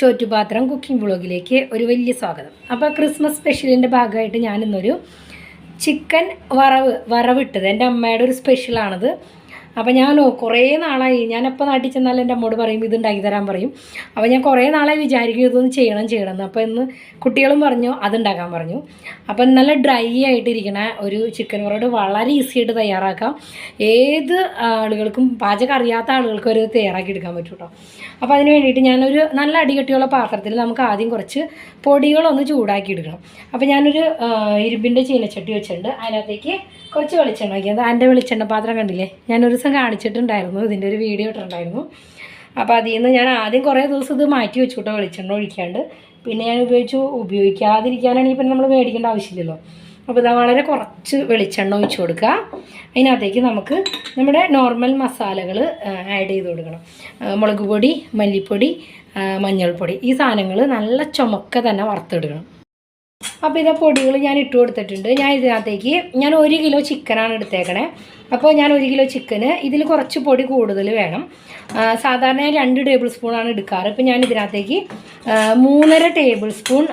ചോറ്റുപാത്രം cooking ബ്ലോഗിലേക്ക് ഒരു വലിയ സ്വാഗതം. അപ്പോൾ ക്രിസ്മസ് സ്പെഷ്യലിന്റെ ഭാഗമായിട്ട് ഞാനിന്നൊരു ചിക്കൻ വറവ് വറവിട്ടത്. എന്റെ അമ്മയുടെ ഒരു സ്പെഷ്യലാണത്. അപ്പോൾ ഞാൻ കുറേ നാളായി. ഞാനപ്പോൾ നാട്ടിൽ ചെന്നാൽ എന്റെ അമ്മോട് പറയും ഇത് ഉണ്ടാക്കി തരാൻ പറയും. അപ്പോൾ ഞാൻ കുറേ നാളായി വിചാരിക്കും ഇതൊന്ന് ചെയ്യണം ചെയ്യണം എന്ന്. അപ്പോൾ ഇന്ന് കുട്ടികളും പറഞ്ഞു അതുണ്ടാക്കാൻ പറഞ്ഞു. അപ്പം നല്ല ഡ്രൈ ആയിട്ടിരിക്കണ ഒരു ചിക്കൻ പൊറോട്ട് വളരെ ഈസി ആയിട്ട് തയ്യാറാക്കാം. ഏത് ആളുകൾക്കും പാചകം അറിയാത്ത ആളുകൾക്കും ഒരു തയ്യാറാക്കി എടുക്കാൻ പറ്റും കേട്ടോ അപ്പോൾ അതിന് വേണ്ടിയിട്ട് ഞാനൊരു നല്ല അടികട്ടിയുള്ള പാത്രത്തിൽ നമുക്ക് ആദ്യം കുറച്ച് പൊടികളൊന്ന് ചൂടാക്കി എടുക്കണം. അപ്പോൾ ഞാനൊരു ഇരുമ്പിന്റെ ചീനച്ചട്ടി വെച്ചിട്ടുണ്ട്. അതിനകത്തേക്ക് കുറച്ച് വെളിച്ചെണ്ണ വയ്ക്കുക അതിന്റെ വെളിച്ചെണ്ണ പാത്രം കണ്ടില്ലേ? ഞാനൊരു ദിവസം കാണിച്ചിട്ടുണ്ടായിരുന്നു. ഇതിന്റെ ഒരു വീഡിയോ ഇട്ടിട്ടുണ്ടായിരുന്നു. അപ്പോൾ അതിൽ നിന്ന് ഞാൻ ആദ്യം കുറേ ദിവസം ഇത് മാറ്റി വെച്ചു കേട്ടോ വെളിച്ചെണ്ണ ഒഴിക്കാണ്ട്. പിന്നെ ഞാൻ ഉപയോഗിച്ചു ഉപയോഗിക്കാതിരിക്കാനാണെങ്കിൽ പിന്നെ നമ്മൾ മേടിക്കേണ്ട ആവശ്യമില്ലല്ലോ. അപ്പോൾ ഇതാ വളരെ കുറച്ച് വെളിച്ചെണ്ണ ഒഴിച്ചു കൊടുക്കുക. അതിനകത്തേക്ക് നമുക്ക് നമ്മുടെ നോർമൽ മസാലകൾ ആഡ് ചെയ്ത് കൊടുക്കണം. മുളക് പൊടി മല്ലിപ്പൊടി മഞ്ഞൾപ്പൊടി ഈ സാധനങ്ങൾ നല്ല ചുമക്ക തന്നെ വറുത്തെടുക്കണം. അപ്പോൾ ഇതാ പൊടികൾ ഞാൻ ഇട്ട് കൊടുത്തിട്ടുണ്ട്. ഞാൻ ഇതിനകത്തേക്ക് ഞാൻ ഒരു കിലോ ചിക്കനാണ് എടുത്തേക്കണേ. അപ്പോൾ ഞാൻ ഒരു കിലോ ചിക്കന് ഇതിൽ കുറച്ച് പൊടി കൂടുതൽ വേണം. സാധാരണ രണ്ട് ടേബിൾ സ്പൂണാണ് എടുക്കാറ്. ഇപ്പോൾ ഞാൻ ഇതിനകത്തേക്ക് മൂന്നര ടേബിൾ സ്പൂൺ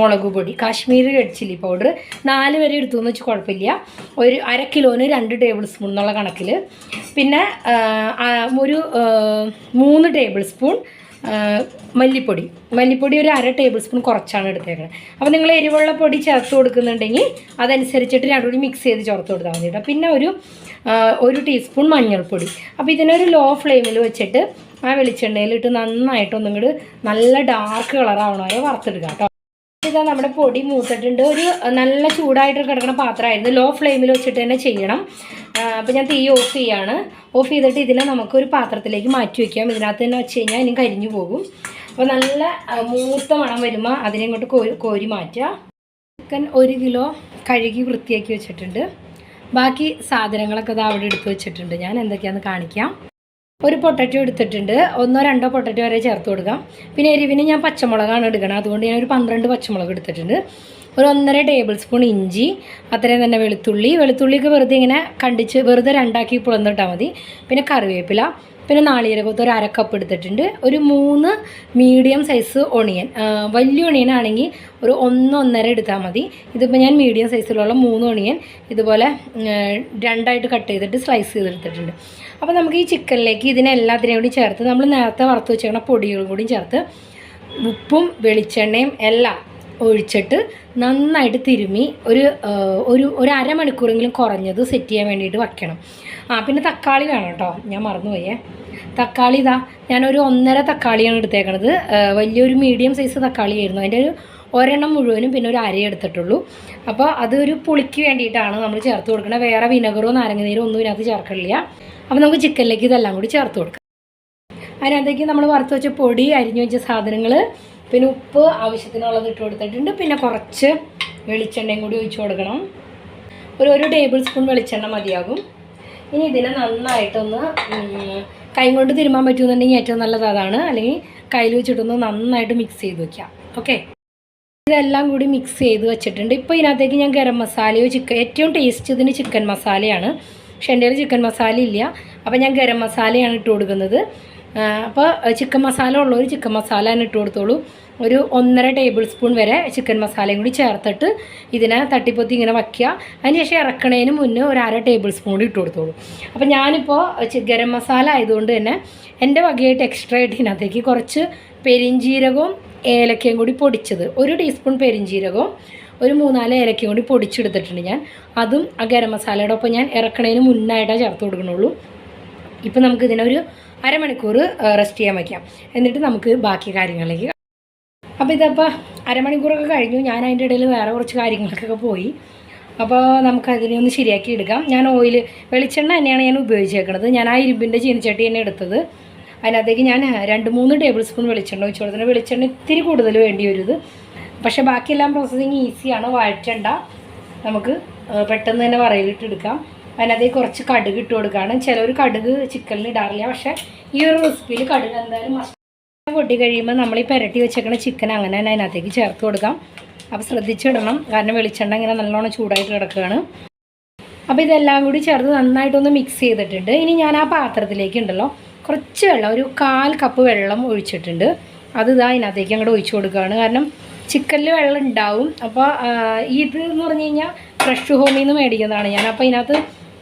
മുളക് പൊടി കാശ്മീരി റെഡ് ചില്ലി പൗഡർ നാല് വരെ എടുത്തു എന്ന് വെച്ചാൽ കുഴപ്പമില്ല. ഒരു അര കിലോന് രണ്ട് ടേബിൾ സ്പൂൺ എന്നുള്ള കണക്കിൽ പിന്നെ ഒരു മൂന്ന് ടേബിൾ സ്പൂൺ മല്ലിപ്പൊടി. മല്ലിപ്പൊടി ഒരു അര ടേബിൾ സ്പൂൺ കുറച്ചാണ് എടുത്തേക്കുന്നത് അപ്പോൾ നിങ്ങൾ എരിവുള്ള പൊടി ചേർത്ത് കൊടുക്കുന്നുണ്ടെങ്കിൽ അതനുസരിച്ചിട്ട് രണ്ടു കൂടി മിക്സ് ചെയ്ത് ചേർത്ത് കൊടുത്താൽ മതി കേട്ടോ. പിന്നെ ഒരു ഒരു ടീസ്പൂൺ മഞ്ഞൾപ്പൊടി. അപ്പോൾ ഇതിനൊരു ലോ ഫ്ലെയിമിൽ വെച്ചിട്ട് ആ വെളിച്ചെണ്ണയിലിട്ട് നന്നായിട്ട് ഒന്നും കൂടി നല്ല ഡാർക്ക് കളറാവണ വരെ വറുത്തെടുക്കാം കേട്ടോ. ഇതാ നമ്മുടെ പൊടി മൂത്തിട്ടുണ്ട്. ഒരു നല്ല ചൂടായിട്ട് കിടക്കുന്ന പാത്രമായിരുന്നു. ലോ ഫ്ലെയിമിൽ വെച്ചിട്ട് തന്നെ ചെയ്യണം. അപ്പോൾ ഞാൻ തീ ഓഫ് ചെയ്യാണ്. ഓഫ് ചെയ്തിട്ട് ഇതിനെ നമുക്കൊരു പാത്രത്തിലേക്ക് മാറ്റി വയ്ക്കാം ഇതിനകത്ത് തന്നെ വെച്ച് കഴിഞ്ഞാൽ ഇനി കരിഞ്ഞു പോകും. അപ്പോൾ നല്ല മൂത്ത മണം വരുമ്പോൾ അതിനെ ഇങ്ങോട്ട് കോരി കോരി മാറ്റുക. ചിക്കൻ ഒരു കിലോ കഴുകി വൃത്തിയാക്കി വെച്ചിട്ടുണ്ട്. ബാക്കി സാധനങ്ങളൊക്കെ ഇത് അവിടെ എടുത്ത് വെച്ചിട്ടുണ്ട്. ഞാൻ എന്തൊക്കെയാണെന്ന് കാണിക്കാം. ഒരു പൊട്ടറ്റോ എടുത്തിട്ടുണ്ട്. ഒന്നോ രണ്ടോ പൊട്ടറ്റോ വരെ ചേർത്ത് കൊടുക്കാം. പിന്നെ എരിവിന് ഞാൻ പച്ചമുളകാണ് എടുക്കണം. അതുകൊണ്ട് ഞാൻ ഒരു പന്ത്രണ്ട് പച്ചമുളക് എടുത്തിട്ടുണ്ട്. ഒരു ഒന്നര ടേബിൾ സ്പൂൺ ഇഞ്ചി അത്രയും തന്നെ വെളുത്തുള്ളി. വെളുത്തുള്ളിയൊക്കെ വെറുതെ ഇങ്ങനെ കണ്ടിച്ച് വെറുതെ രണ്ടാക്കി പുളന്നിട്ടാൽ മതി. പിന്നെ കറിവേപ്പില പിന്നെ നാളികരകത്ത് ഒരു അരക്കപ്പ് കപ്പ് എടുത്തിട്ടുണ്ട്. ഒരു മൂന്ന് മീഡിയം സൈസ് ഒണിയൻ വലിയ ഒണിയൻ ആണെങ്കിൽ ഒരു ഒന്ന് ഒന്നര എടുത്താൽ മതി. ഇതിപ്പോൾ ഞാൻ മീഡിയം സൈസിലുള്ള മൂന്ന് ഒണിയൻ ഇതുപോലെ രണ്ടായിട്ട് കട്ട് ചെയ്തിട്ട് സ്ലൈസ് ചെയ്തെടുത്തിട്ടുണ്ട്. അപ്പോൾ നമുക്ക് ഈ ചിക്കനിലേക്ക് ഇതിനെല്ലാത്തിനെയും കൂടി ചേർത്ത് നമ്മൾ നേരത്തെ വറുത്ത് വെച്ചേക്കണ പൊടികളും കൂടി ചേർത്ത് ഉപ്പും വെളിച്ചെണ്ണയും എല്ലാം ഒഴിച്ചിട്ട് നന്നായിട്ട് തിരുമ്മി ഒരു ഒരു ഒരു അരമണിക്കൂറെങ്കിലും കുറഞ്ഞത് സെറ്റ് ചെയ്യാൻ വേണ്ടിയിട്ട് വയ്ക്കണം. ആ പിന്നെ തക്കാളി വേണം കേട്ടോ. ഞാൻ മറന്നുപോയേ. തക്കാളി ഇതാ ഞാനൊരു ഒന്നര തക്കാളിയാണ് എടുത്തേക്കണത്. വലിയൊരു മീഡിയം സൈസ് തക്കാളി ആയിരുന്നു അതിന്റെ ഒരു ഒരെണ്ണം മുഴുവനും പിന്നെ ഒരു അര എടുത്തിട്ടുള്ളൂ. അപ്പോൾ അതൊരു പുളിക്ക് വേണ്ടിയിട്ടാണ് നമ്മൾ ചേർത്ത് കൊടുക്കുന്നത് വേറെ വിനഗറോ നാരങ്ങ നീരോ ഒന്നും ഇതിനകത്ത് ചേർക്കണില്ല. അപ്പോൾ നമുക്ക് ചിക്കനിലേക്ക് ഇതെല്ലാം കൂടി ചേർത്ത് കൊടുക്കാം. അതിനകത്തേക്ക് നമ്മൾ വറുത്ത് വെച്ച പൊടി അരിഞ്ഞു വെച്ച സാധനങ്ങൾ പിന്നെ ഉപ്പ് ആവശ്യത്തിനുള്ളത് ഇട്ട് കൊടുത്തിട്ടുണ്ട്. പിന്നെ കുറച്ച് വെളിച്ചെണ്ണയും കൂടി ഒഴിച്ചു കൊടുക്കണം. ഒരു ഒരു ടേബിൾ സ്പൂൺ വെളിച്ചെണ്ണ മതിയാകും. ഇനി ഇതിനെ നന്നായിട്ടൊന്ന് കൈ കൊണ്ട് തിരുമാൻ പറ്റുമെന്നുണ്ടെങ്കിൽ ഏറ്റവും നല്ലത് അതാണ്. അല്ലെങ്കിൽ കയ്യിൽ വെച്ചിട്ടൊന്ന് നന്നായിട്ട് മിക്സ് ചെയ്ത് വെക്കാം. ഓക്കെ ഇതെല്ലാം കൂടി മിക്സ് ചെയ്ത് വെച്ചിട്ടുണ്ട്. ഇപ്പോൾ ഇതിനകത്തേക്ക് ഞാൻ ഗരം മസാലയോ ചിക്കൻ ഏറ്റവും ടേസ്റ്റ് ഇതിന് ചിക്കൻ മസാലയാണ്. പക്ഷെ എന്റെ ചിക്കൻ മസാല ഇല്ല. അപ്പോൾ ഞാൻ ഗരം മസാലയാണ് ഇട്ട് കൊടുക്കുന്നത്. അപ്പോൾ ചിക്കൻ മസാല ഉള്ളവർ ചിക്കൻ മസാല തന്നെ ഇട്ട് കൊടുത്തോളൂ. ഒരു ഒന്നര ടേബിൾ സ്പൂൺ വരെ ചിക്കൻ മസാലയും കൂടി ചേർത്തിട്ട് ഇതിനെ തട്ടിപ്പൊത്തി ഇങ്ങനെ വയ്ക്കുക. അതിനുശേഷം ഇറക്കണതിന് മുന്നേ ഒരു അര ടേബിൾ സ്പൂൺ ഇട്ട് കൊടുത്തോളൂ. അപ്പോൾ ഞാനിപ്പോൾ ഗരം മസാല ആയതുകൊണ്ട് തന്നെ എന്റെ വകയായിട്ട് എക്സ്ട്രാ ആയിട്ട് ഇതിനകത്തേക്ക് കുറച്ച് പെരിഞ്ജീരകവും ഏലക്കയും കൂടി പൊടിച്ചത്. ഒരു ടീസ്പൂൺ പെരിഞ്ജീരകവും ഒരു മൂന്നാൽ ഏലക്കയും കൂടി പൊടിച്ചെടുത്തിട്ടുണ്ട് ഞാൻ. അതും ആ ഗരം മസാലയുടെ ഒപ്പം ഞാൻ ഇറക്കണതിന് മുന്നായിട്ടാണ് ചേർത്ത് കൊടുക്കണുള്ളൂ. ഇപ്പം നമുക്ക് ഇതിനൊരു അരമണിക്കൂർ റെസ്റ്റ് ചെയ്യാൻ വയ്ക്കാം എന്നിട്ട് നമുക്ക് ബാക്കി കാര്യങ്ങളിലേക്ക് അപ്പോൾ ഇതപ്പോൾ അരമണിക്കൂറൊക്കെ കഴിഞ്ഞു. ഞാൻ അതിന്റെ ഇടയിൽ വേറെ കുറച്ച് കാര്യങ്ങൾക്കൊക്കെ പോയി. അപ്പോൾ നമുക്ക് അതിനെ ഒന്ന് ശരിയാക്കി എടുക്കാം. ഞാൻ ഓയിൽ വെളിച്ചെണ്ണ തന്നെയാണ് ഞാൻ ഉപയോഗിച്ചേക്കുന്നത് ഞാൻ ആ ഇരുമ്പിന്റെ ചീനിച്ചട്ടി തന്നെ എടുത്തത്. അതിനകത്തേക്ക് ഞാൻ രണ്ട് മൂന്ന് ടേബിൾ സ്പൂൺ വെളിച്ചെണ്ണ ഒഴിച്ചു വെളിച്ചെണ്ണ ഇത്തിരി കൂടുതൽ വേണ്ടി വരും പക്ഷേ ബാക്കിയെല്ലാം പ്രോസസ്സിങ് ഈസിയാണ് വഴറ്റണ്ട. നമുക്ക് പെട്ടെന്ന് തന്നെ വറയിലിട്ട് എടുക്കാം. അതിനകത്തേക്ക് കുറച്ച് കടുക് ഇട്ട് കൊടുക്കുകയാണ് ചിലർ കടുക് ചിക്കനിൽ ഇടാറില്ല. പക്ഷേ ഈ ഒരു റെസിപ്പിയിൽ കടുക് എന്തായാലും മസ്റ്റ് പൊട്ടി കഴിയുമ്പോൾ നമ്മൾ ഈ പെരട്ടി വെച്ചേക്കണ ചിക്കൻ അങ്ങനെ തന്നെ അതിനകത്തേക്ക് ചേർത്ത് കൊടുക്കാം. അപ്പോൾ ശ്രദ്ധിച്ചിടണം. കാരണം വെളിച്ചെണ്ണ ഇങ്ങനെ നല്ലോണം ചൂടായിട്ട് കിടക്കുകയാണ്. അപ്പോൾ ഇതെല്ലാം കൂടി ചേർത്ത് നന്നായിട്ടൊന്ന് മിക്സ് ചെയ്തിട്ടുണ്ട്. ഇനി ഞാൻ ആ പാത്രത്തിലേക്ക് ഉണ്ടല്ലോ കുറച്ച് വെള്ളം ഒരു കാൽ കപ്പ് വെള്ളം ഒഴിച്ചിട്ടുണ്ട്. അത് ഇതാ അതിനകത്തേക്ക് അങ്ങോട്ട് ഒഴിച്ചു കൊടുക്കുകയാണ്. കാരണം ചിക്കനിൽ വെള്ളം ഉണ്ടാവും അപ്പോൾ ഇത് എന്ന് പറഞ്ഞു കഴിഞ്ഞാൽ ഫ്രഷ് ഹോമിൽ നിന്ന് മേടിക്കുന്നതാണ്. ഞാൻ അപ്പോൾ ഇതിനകത്ത്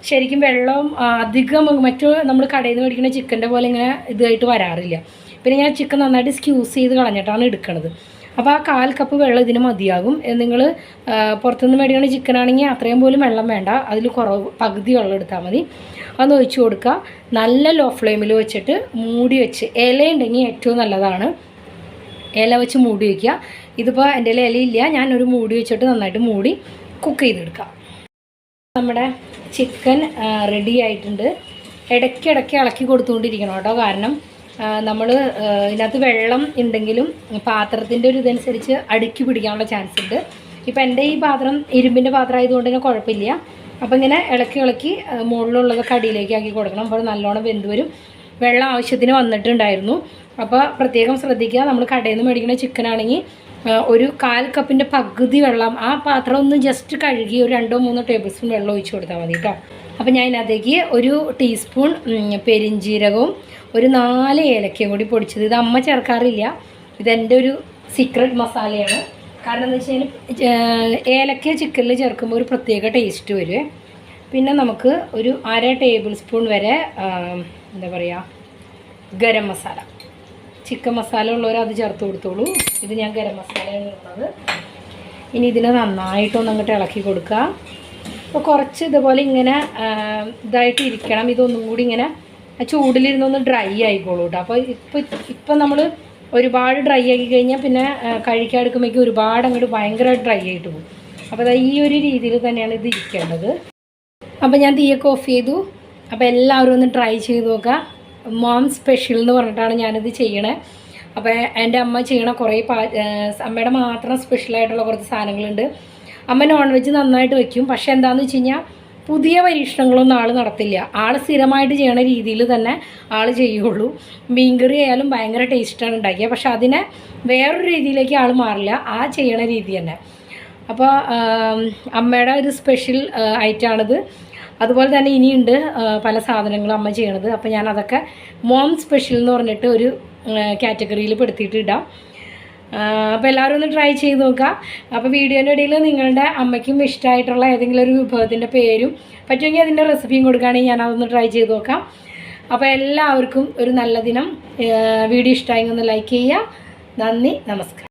ശരിക്കും വെള്ളം അധികം മറ്റു നമ്മൾ കടയിൽ നിന്ന് മേടിക്കുന്ന ചിക്കന്റെ പോലെ ഇങ്ങനെ ഇതായിട്ട് വരാറില്ല. പിന്നെ ഞാൻ ചിക്കൻ നന്നായിട്ട് സ്ക്യൂസ് ചെയ്ത് കളഞ്ഞിട്ടാണ് എടുക്കുന്നത് അപ്പോൾ ആ കാൽ കപ്പ് വെള്ളം ഇതിന് മതിയാകും. നിങ്ങൾ പുറത്തുനിന്ന് മേടിക്കുന്ന ചിക്കൻ ആണെങ്കിൽ അത്രയും പോലും വെള്ളം വേണ്ട. അതിൽ കുറവ് പകുതി വെള്ളം എടുത്താൽ മതി. അതൊന്ന് ഒഴിച്ചു കൊടുക്കുക. നല്ല ലോ ഫ്ലെയിമിൽ വെച്ചിട്ട് മൂടി വെച്ച്. ഇല ഉണ്ടെങ്കിൽ ഏറ്റവും നല്ലതാണ്. ഇല വെച്ച് മൂടി വയ്ക്കുക ഇതിപ്പോൾ എന്റെ ഇല ഇലയില്ല ഞാനൊരു മൂടി വെച്ചിട്ട് നന്നായിട്ട് മൂടി കുക്ക് ചെയ്തെടുക്കാം. നമ്മുടെ ചിക്കൻ റെഡി ആയിട്ടുണ്ട്. ഇടയ്ക്കിടയ്ക്ക് ഇളക്കി കൊടുത്തുകൊണ്ടിരിക്കണം കേട്ടോ. കാരണം നമ്മൾ ഇതിനകത്ത് വെള്ളം ഉണ്ടെങ്കിലും പാത്രത്തിന്റെ ഒരു ഇതനുസരിച്ച് അടുക്കി പിടിക്കാനുള്ള ചാൻസ് ഉണ്ട്. ഇപ്പം എന്റെ ഈ പാത്രം ഇരുമ്പിന്റെ പാത്രം ആയതുകൊണ്ട് തന്നെ കുഴപ്പമില്ല. അപ്പോൾ ഇങ്ങനെ ഇളക്കി ഇളക്കി മുകളിലുള്ളതൊക്കെ അടിയിലേക്ക് ആക്കി കൊടുക്കണം. അപ്പോൾ നല്ലോണം വെന്ത് വരും. വെള്ളം ആവശ്യത്തിന് വന്നിട്ടുണ്ടായിരുന്നു. അപ്പോൾ പ്രത്യേകം ശ്രദ്ധിക്കുക നമ്മൾ കടയിൽ നിന്ന് മേടിക്കുന്ന ചിക്കൻ ആണെങ്കിൽ ഒരു കാൽ കപ്പിന്റെ പകുതി വെള്ളം ആ പാത്രം ഒന്ന് ജസ്റ്റ് കഴുകി ഒരു രണ്ടോ മൂന്നോ ടേബിൾ സ്പൂൺ വെള്ളം ഒഴിച്ചു കൊടുത്താൽ മതി കേട്ടോ അപ്പോൾ ഞാൻ അതിനകത്തേക്ക് ഒരു ടീസ്പൂൺ പെരിഞ്ചീരകവും ഒരു നാല് ഏലക്കയും കൂടി പൊടിച്ചത്. ഇത് അമ്മ ചേർക്കാറില്ല. ഇതെന്റെ ഒരു സീക്രട്ട് മസാലയാണ്. കാരണം എന്ന് വെച്ച് കഴിഞ്ഞാൽ ഏലക്ക ചിക്കനിൽ ചേർക്കുമ്പോൾ ഒരു പ്രത്യേക ടേസ്റ്റ് വരും. പിന്നെ നമുക്ക് ഒരു അര ടേബിൾ സ്പൂൺ വരെ എന്താ പറയുക ഗരം മസാല. ചിക്കൻ മസാല ഉള്ളവർ അത് ചേർത്ത് കൊടുത്തോളൂ. ഇത് ഞാൻ ഗരം മസാലയാണ് ഇടുന്നത്. ഇനി ഇതിനെ നന്നായിട്ടൊന്ന് അങ്ങോട്ട് ഇളക്കി കൊടുക്കുക. അപ്പോൾ കുറച്ച് ഇതുപോലെ ഇങ്ങനെ ഇതായിട്ട് ഇരിക്കണം. ഇതൊന്നും കൂടി ഇങ്ങനെ ചൂടിലിരുന്നൊന്ന് ഡ്രൈ ആയിക്കോളൂ കേട്ടോ അപ്പോൾ ഇപ്പോൾ ഇപ്പം നമ്മൾ ഒരുപാട് ഡ്രൈ ആക്കി കഴിഞ്ഞാൽ പിന്നെ കഴിക്കാൻ എടുക്കുമ്പോഴേക്കും ഒരുപാട് അങ്ങോട്ട് ഭയങ്കരമായിട്ട് ഡ്രൈ ആയിട്ട് പോകും. അപ്പോൾ ഈ ഒരു രീതിയിൽ തന്നെയാണ് ഇത് ഇരിക്കേണ്ടത്. അപ്പോൾ ഞാൻ തീയൊക്കെ ഓഫ് ചെയ്തു. അപ്പോൾ എല്ലാവരും ഒന്ന് ട്രൈ ചെയ്ത് നോക്കുക. മോം സ്പെഷ്യൽ എന്ന് പറഞ്ഞിട്ടാണ് ഞാനിത് ചെയ്യണേ. അപ്പോൾ എന്റെ അമ്മ ചെയ്യണ കുറേ പാ അമ്മയുടെ മാത്രം സ്പെഷ്യലായിട്ടുള്ള കുറച്ച് സാധനങ്ങളുണ്ട്. അമ്മ നോൺ വെജ് നന്നായിട്ട് വെക്കും. പക്ഷേ എന്താണെന്ന് വെച്ച് കഴിഞ്ഞാൽ പുതിയ പരീക്ഷണങ്ങളൊന്നും ആൾ നടത്തില്ല. ആൾ സ്ഥിരമായിട്ട് ചെയ്യണ രീതിയിൽ തന്നെ ആൾ ചെയ്യുള്ളൂ. മീൻകറി ആയാലും ഭയങ്കര ടേസ്റ്റാണ് ഉണ്ടാക്കിയത് പക്ഷേ അതിനെ വേറൊരു രീതിയിലേക്ക് ആൾ മാറില്ല. ആ ചെയ്യണ രീതി തന്നെ. അപ്പോൾ അമ്മയുടെ ഒരു സ്പെഷ്യൽ ഐറ്റമാണിത് അതുപോലെ തന്നെ ഇനിയുണ്ട് പല സാധനങ്ങളും അമ്മ ചെയ്യണത്. അപ്പോൾ ഞാൻ അതൊക്കെ മോം സ്പെഷ്യൽ എന്ന് പറഞ്ഞിട്ട് ഒരു കാറ്റഗറിയിൽ പെടുത്തിയിട്ട് ഇടാം. അപ്പോൾ എല്ലാവരും ഒന്ന് ട്രൈ ചെയ്ത് നോക്കുക. അപ്പോൾ വീഡിയോന്റെ ഇടയിൽ നിങ്ങളുടെ അമ്മയ്ക്കും ഇഷ്ടമായിട്ടുള്ള ഏതെങ്കിലും ഒരു വിഭവത്തിന്റെ പേരും പറ്റുമെങ്കിൽ അതിന്റെ റെസിപ്പിയും കൊടുക്കുകയാണെങ്കിൽ ഞാൻ അതൊന്ന് ട്രൈ ചെയ്ത് നോക്കാം. അപ്പോൾ എല്ലാവർക്കും ഒരു നല്ല ദിനം. വീഡിയോ ഇഷ്ടമായെങ്കിൽ ഒന്ന് ലൈക്ക് ചെയ്യുക. നന്ദി നമസ്കാരം.